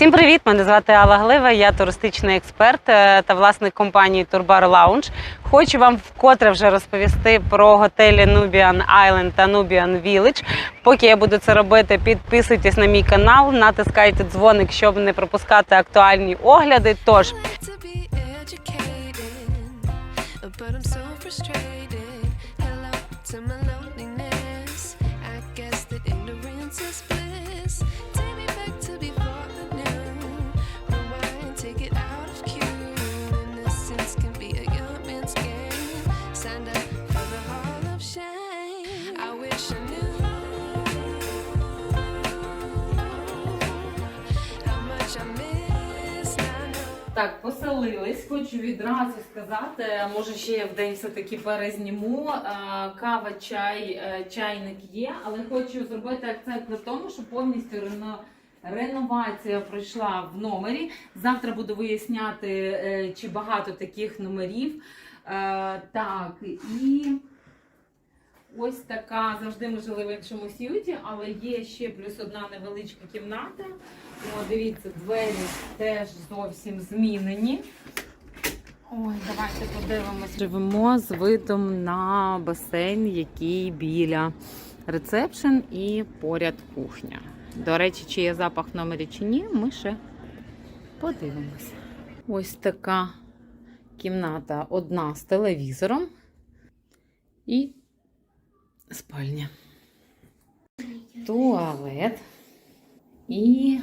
Всім привіт! Мене звати Алла Глива, я туристичний експерт е, та власник компанії Turbar Lounge. Хочу вам вкотре вже розповісти про готелі Nubian Island та Nubian Village. Поки я буду це робити, підписуйтесь на мій канал, натискайте дзвоник, щоб не пропускати актуальні огляди. Тож Так, поселились. Хочу відразу сказати, може ще я в день все-таки перезніму. Е, Кава, чай, е, чайник є, але хочу зробити акцент на тому, що повністю рено... реновація пройшла в номері. Завтра буду виясняти, е, чи багато таких номерів. Так, і. Ось така завжди ми жили в іншому сюті, але є ще плюс одна невеличка кімната. О, дивіться, двері теж зовсім змінені. Ой, давайте подивимось. Живемо з видом на басейн, який біля ресепшн і поряд кухня. До речі, чи є запах в номері чи ні, ми ще подивимося. Ось така кімната одна з телевізором і спальня. Туалет і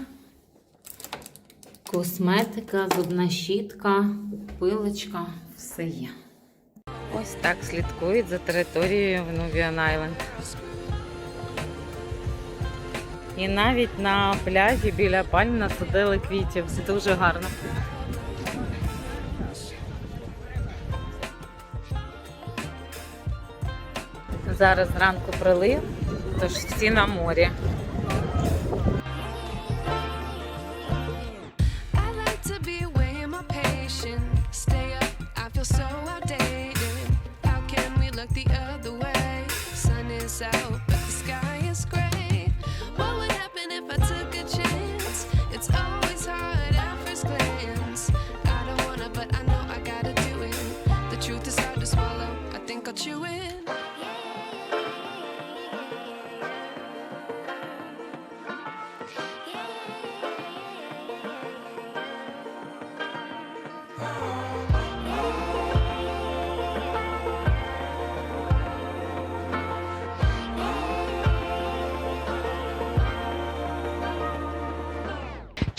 косметика, зубна щітка, пилочка, все є. Ось так слідкують за територією в Nubian Island. І навіть на пляжі біля пальм насадили квітів. Це дуже гарно. Зараз зранку прилив, тож всі на морі.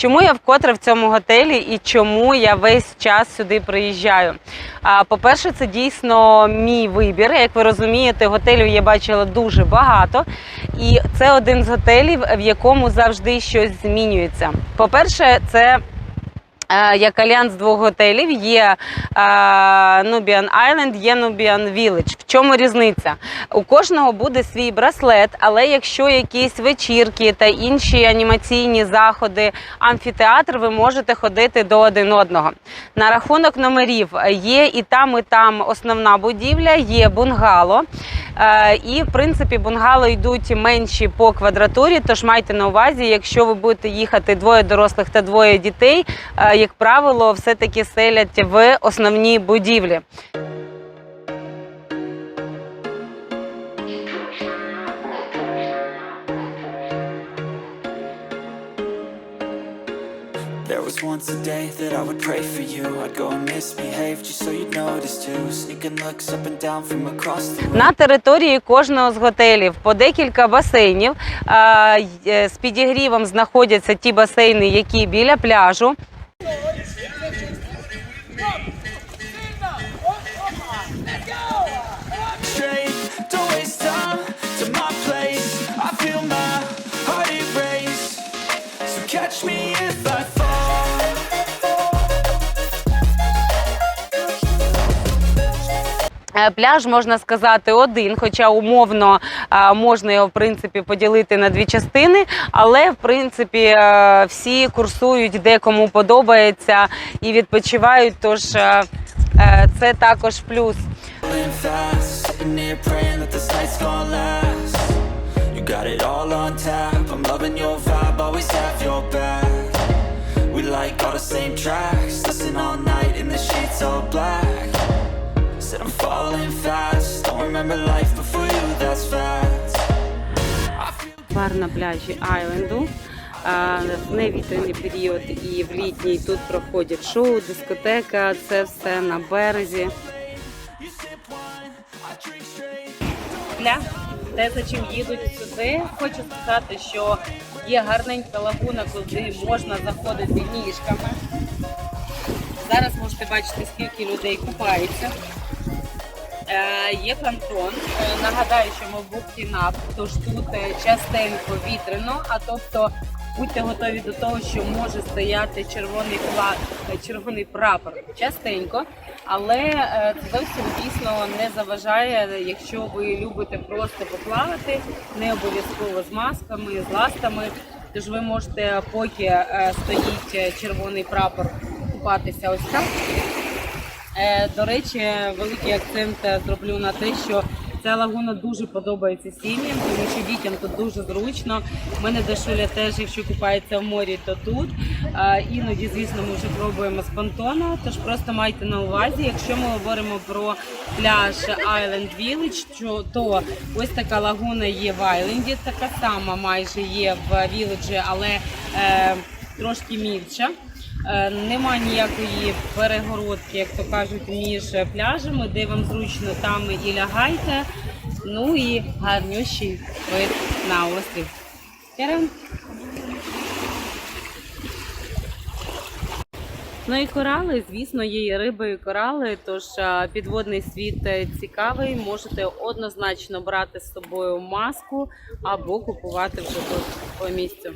Чому я вкотре в цьому готелі і чому я весь час сюди приїжджаю? По-перше, це дійсно мій вибір. Як ви розумієте, готелів я бачила дуже багато, і це один з готелів, в якому завжди щось змінюється. По-перше, це як альянс двох готелів є е, Nubian Island, є Nubian Village. В чому різниця? У кожного буде свій браслет, але якщо якісь вечірки та інші анімаційні заходи, амфітеатр, ви можете ходити до один одного. На рахунок номерів є і там, і там основна будівля, є бунгало. Е, І в принципі бунгало йдуть менші по квадратурі. Тож майте на увазі, якщо ви будете їхати двоє дорослих та двоє дітей, е, як правило, все-таки селять в основній будівлі. There was once a day that I would pray for you I'd go and misbehave just so you'd notice too Sneaking looks up and down from across the room На території кожного з готелів по декілька басейнів. Й- е, З підігрівом знаходяться ті басейни, які біля пляжу. Catch me if I fall Е, Пляж можна сказати один, хоча умовно е, можна його в принципі поділити на дві частини, але в принципі е, всі курсують де кому подобається і відпочивають. Тож е, е, це також плюс. Falling fast, sitting here praying that this night's gonna last You Got it all on tap I'm loving your vibe, always have your back We like all the same tracks Listen all night in the sheets all black Said I'm falling fast Don't remember life before you, that's fact Бар на пляжі Айленду в невітряний період і в літній тут проходять шоу, дискотека, це все на березі. Для те, за чим їдуть сюди, хочу сказати, що є гарненька лагуна, куди можна заходити ніжками. Зараз можете бачити, скільки людей купається. Е, є кантон. Е, нагадаю, що ми в бухті НАП, тож тут е, частенько вітрено, а тобто будьте готові до того, що може стояти червоний флаг, е, червоний прапор частенько. Але е, це зовсім дійсно не заважає, якщо ви любите просто поплавати, не обов'язково з масками, з ластами. Тож ви можете, поки е, стоїть е, червоний прапор, купатися ось так. До речі, великий акцент зроблю на те, що ця лагуна дуже подобається сім'ям, тому що дітям тут дуже зручно. У мене Дашуля теж, якщо купається в морі, то тут. Іноді, звісно, ми вже пробуємо з понтона. Тож просто майте на увазі, якщо ми говоримо про пляж Island Village, то ось така лагуна є в Айленді, така сама майже є в Віледжі, але е, трошки мільша. Е, Нема ніякої перегородки, як то кажуть, між пляжами, де вам зручно, там і лягайте. Ну і гарнющий вид на острів. Ярем. Ну і корали, звісно, є і риби, і корали. Тож підводний світ е, цікавий. Можете однозначно брати з собою маску або купувати вже тут по місцю.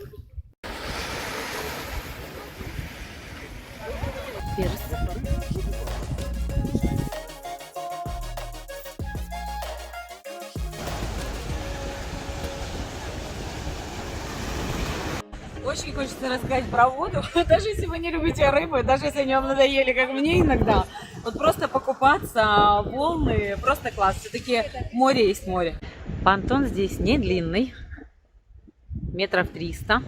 Хочется рассказать про воду, даже если вы не любите рыбы, даже если они вам надоели, как мне иногда. Вот просто покупаться, волны, просто класс. Все-таки море есть море. Понтон здесь не длинный, метров 300.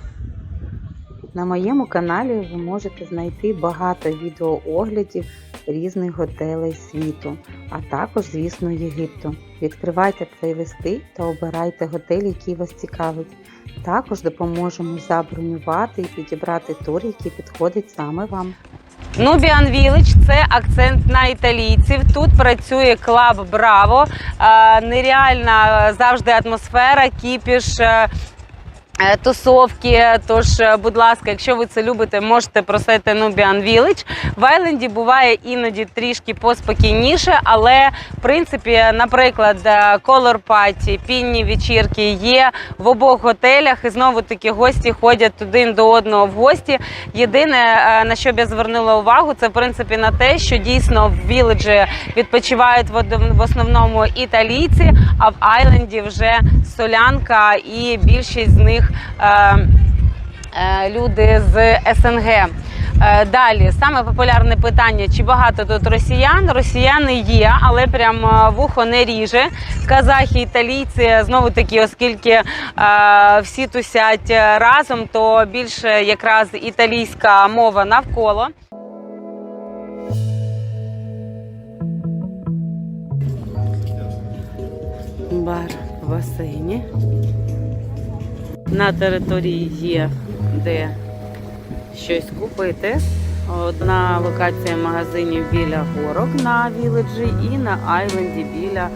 На моєму каналі ви можете знайти багато відеооглядів різних готелей світу, а також, звісно, Єгипту. Відкривайте плейлисти та обирайте готель, який вас цікавить. Також допоможемо забронювати і підібрати тур, який підходить саме вам. Nubian Village – це акцент на італійців. Тут працює клаб Браво. Е, Нереальна завжди атмосфера, кіпіш. Е, Тусовки, тож, е, будь ласка, якщо ви це любите, можете просити Nubian Village. В Айленді буває іноді трішки поспокійніше, але в принципі, наприклад, е, Color Party, пінні вечірки є в обох готелях, і знову таки гості ходять один до одного в гості. Єдине, на що б я звернула увагу, це в принципі на те, що дійсно в Віледжі відпочивають в основному італійці, а в Айленді вже солянка і більшість з них е, е, люди з СНГ. Е, Далі саме популярне питання: чи багато тут росіян? Росіяни є, але прям вухо не ріже. Казахи, італійці знову таки, оскільки е, всі тусять разом, то більше якраз італійська мова навколо. Бар в басейні. На території є де щось купити. Одна локація магазинів біля горок на Віледжі і на Айленді біля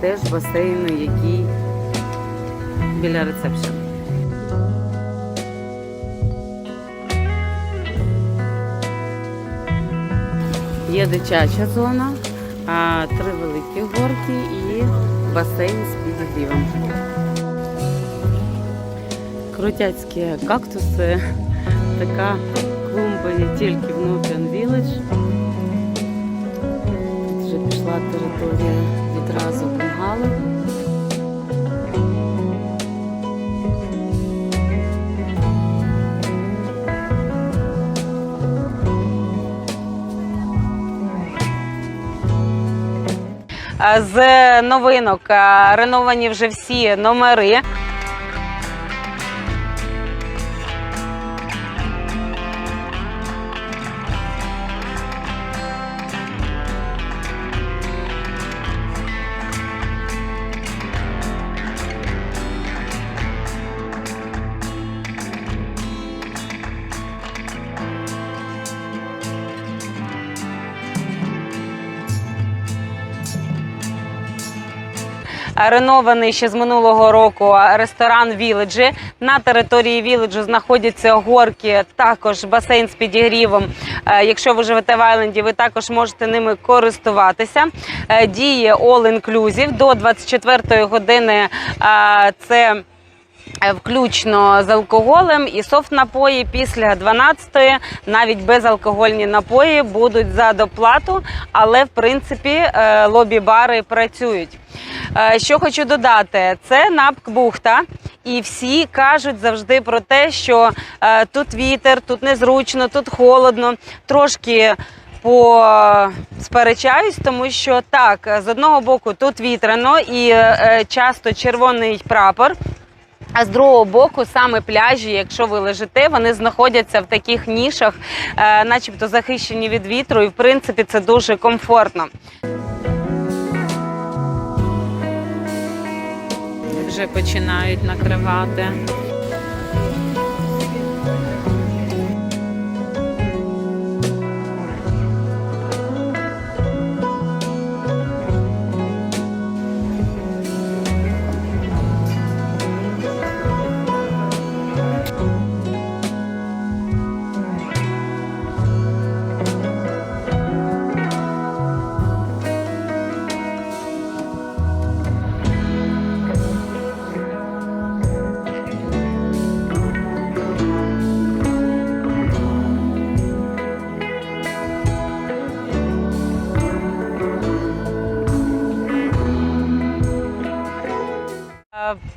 теж басейну, який біля ресепшн. Є дитяча зона, три великі горки і басейн з підігрівом. Крутяцькі кактуси, така клумба є тільки в Nubian Village. Вже пішла територія відразу бунгало. З новинок реновані вже всі номери. Ренований ще з минулого року ресторан Віледжі. На території Віледжу знаходяться горки, також басейн з підігрівом. Е, Якщо ви живете в Айленді, ви також можете ними користуватися. Е, Діє All Inclusive до 24 години. е, Це Включно з алкоголем і софт напої після 12-ї навіть безалкогольні напої будуть за доплату, але в принципі е, лобі-бари працюють. Е, Що хочу додати, це напк-бухта, і всі кажуть завжди про те, що е, тут вітер, тут незручно, тут холодно, трошки. Посперечаюсь, тому що так, з одного боку тут вітряно і е, часто червоний прапор. А з другого боку, саме пляжі, якщо ви лежите, вони знаходяться в таких нішах, е, начебто захищені від вітру, і в принципі це дуже комфортно. Вже починають накривати.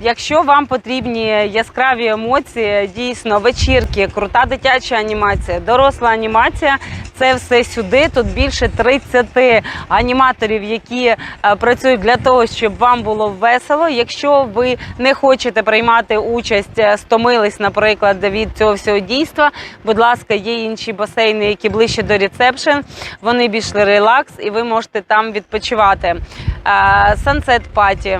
Якщо вам потрібні яскраві емоції, дійсно вечірки, крута дитяча анімація, доросла анімація. Це все сюди. Тут більше 30 аніматорів, які е, працюють для того, щоб вам було весело. Якщо ви не хочете приймати участь, е, стомились, наприклад, від цього всього дійства. Будь ласка, є інші басейни, які ближче до ресепшн. Вони більш релакс, і ви можете там відпочивати. Сансет паті.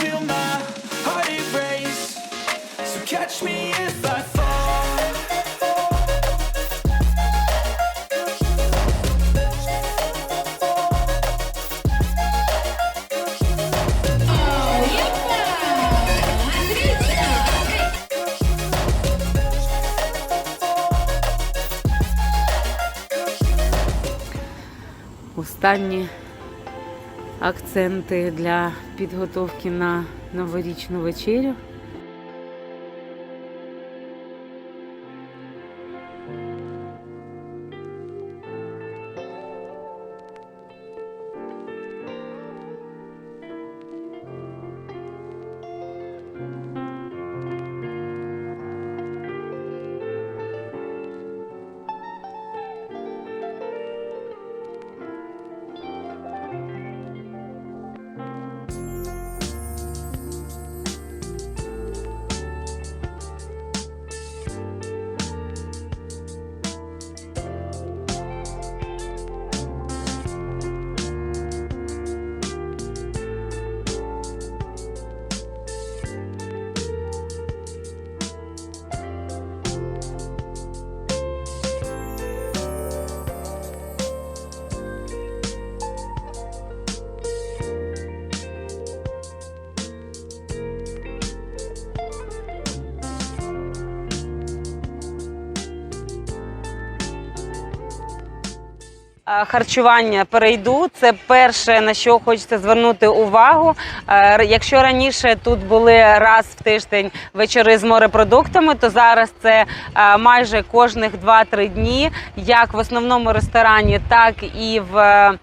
Feel my heart erase So catch me if I fall Останні акценти для підготовки на новорічну вечерю. Харчування перейду. Це перше на що хочеться звернути увагу. Е, Якщо раніше тут були раз в тиждень вечори з морепродуктами, то зараз це е, майже кожних 2-3 дні, як в основному ресторані, так і в е, е,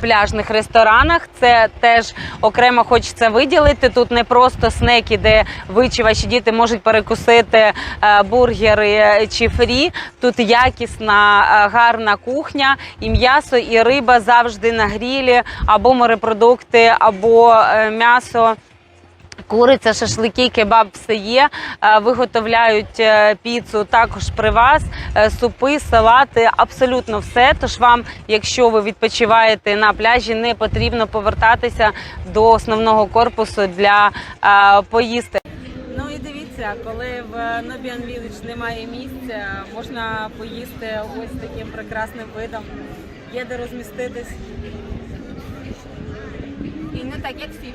пляжних ресторанах. Це теж окремо хочеться виділити. Тут не просто снеки, де ви чи ваші діти можуть перекусити е, бургери чи фрі. Тут якісна, е, гарна кухня, і м'ясо, і риба завжди на грілі, або морепродукти, або е, м'ясо. Куриця, шашлики, кебаб все є. Е, Виготовляють е, піцу також при вас, е, супи, салати, абсолютно все. Тож вам, якщо ви відпочиваєте на пляжі, не потрібно повертатися до основного корпусу для поїсти. Ну і дивіться, коли в Nubian Village немає місця, можна поїсти ось таким прекрасним видом. Є де розміститись. І не так, як всі.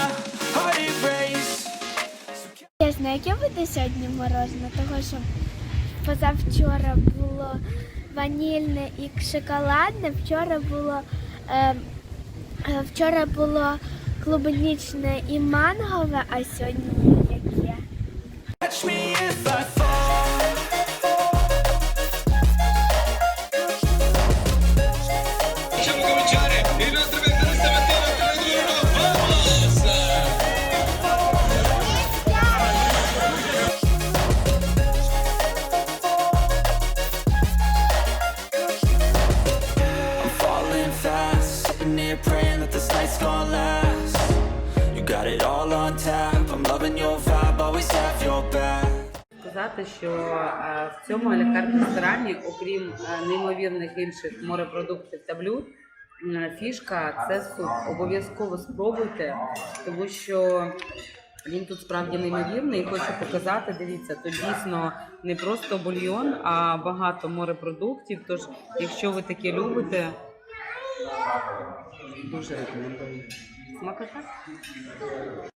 яке буде сьогодні морозне, тому що позавчора було ванільне і шоколадне, вчора було, е, е, вчора було клубнічне і мангове, а сьогодні яке. Сказати, що е, в цьому алякарт ресторані, окрім е, неймовірних інших морепродуктів та блюд, фішка це суп. Обов'язково спробуйте, тому що він тут справді неймовірний. І хочу показати, дивіться, то дійсно не просто бульйон, а багато морепродуктів. Тож, якщо ви таке любите, дуже рекомендую. Смакота.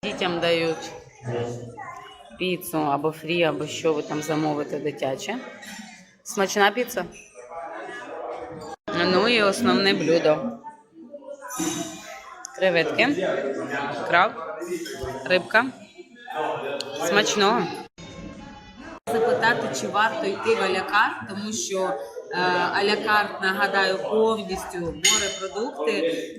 Дітям дають піцу або фрі, або що ви там замовите дитяче. Смачна піца. Ну і основне блюдо. Креветки, краб, рибка. Смачного. Запитати, чи варто йти в алякарт, тому що е, алякарт, нагадаю, повністю морепродукти,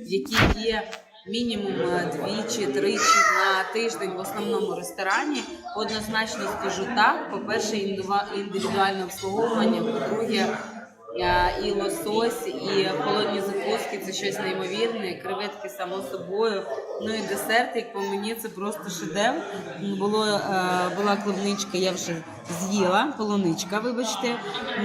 які є мінімум е, двічі, тричі на тиждень в основному ресторані. Однозначно скажу так. По-перше, індивідуальне обслуговування, по-друге, е, і лосось, і холодні закуски це щось неймовірне, креветки само собою. Ну і десерт, як по мені, це просто шедевр. Було, е, була клубничка, я вже з'їла, полуничка, вибачте.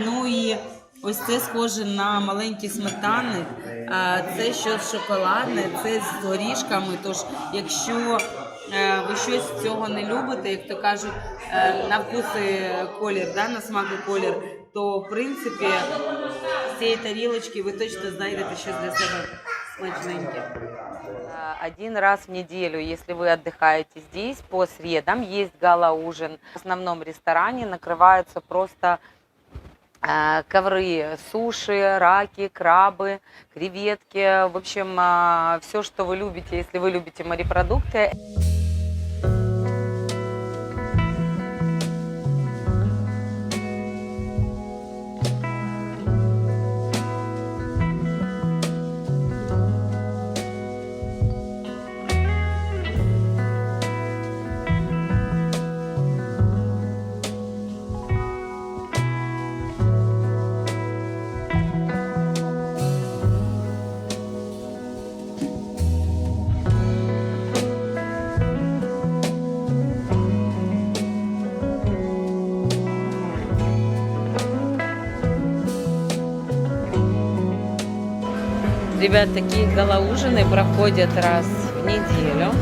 Ну і ось це схоже на маленькі сметани. Е, Це щось шоколадне, це з горішками. Тож, якщо е, ви щось з цього не любите, як то кажуть, е, на вкус і колір, да, на смак і колір, то в принципі з цієї тарілочки ви точно знайдете щось для себе смачненьке. Один раз в неделю, если вы отдыхаете здесь, по средам есть гала-ужин. В основном ресторане накрываются просто э, ковры, суши, раки, крабы, креветки. В общем, все, что вы любите, если вы любите морепродукты. Ребят, такие гала-ужины проходят раз в неделю.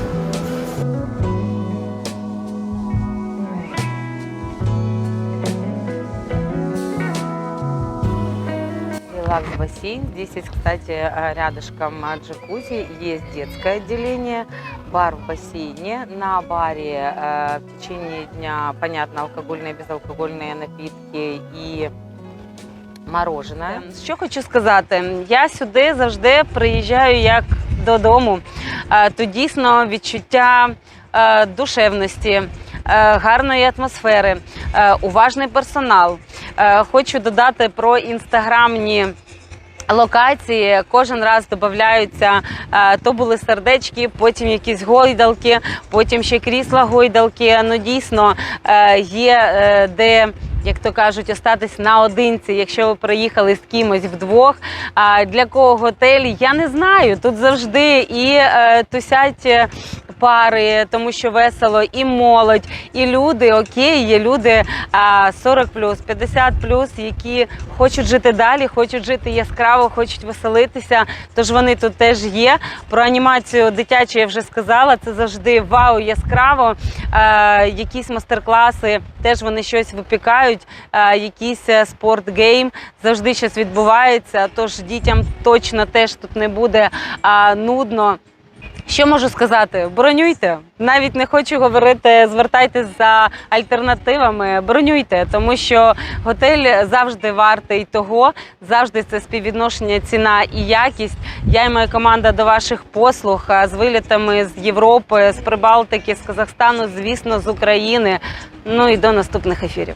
релакс-бассейн. Здесь есть, кстати, рядышком джакузи, есть детское отделение, бар в бассейне. На баре э, в течение дня, понятно, алкогольные, безалкогольные напитки и мороженое. Що хочу сказати, я сюди завжди приїжджаю як додому. Е, Тут дійсно відчуття е, душевності, е, гарної атмосфери, уважний персонал. Хочу додати про інстаграмні. Локації кожен раз додаються, то були сердечки, потім якісь гойдалки, потім ще крісла гойдалки. Ну дійсно є де. Як то кажуть, остатись наодинці, якщо ви приїхали з кимось вдвох. А для кого готель, я не знаю. Тут завжди і е, тусять е, пари, тому що весело, і молодь, і люди. Окей, є люди а, 40 50 які хочуть жити далі, хочуть жити яскраво, хочуть веселитися. Тож вони тут теж є. Про анімацію дитячу я вже сказала. Це завжди вау, яскраво. Якісь мастер-класи, теж вони щось випікають, якийсь е, спортгейм, завжди щось відбувається. Тож дітям точно теж тут не буде нудно. Що можу сказати? Бронюйте. Навіть не хочу говорити, звертайтесь за альтернативами. Бронюйте, тому що готель завжди вартий того, завжди це співвідношення ціна і якість. Я і моя команда до ваших послуг з вилітами з Європи, з Прибалтики, з Казахстану, звісно, з України. Ну і до наступних ефірів.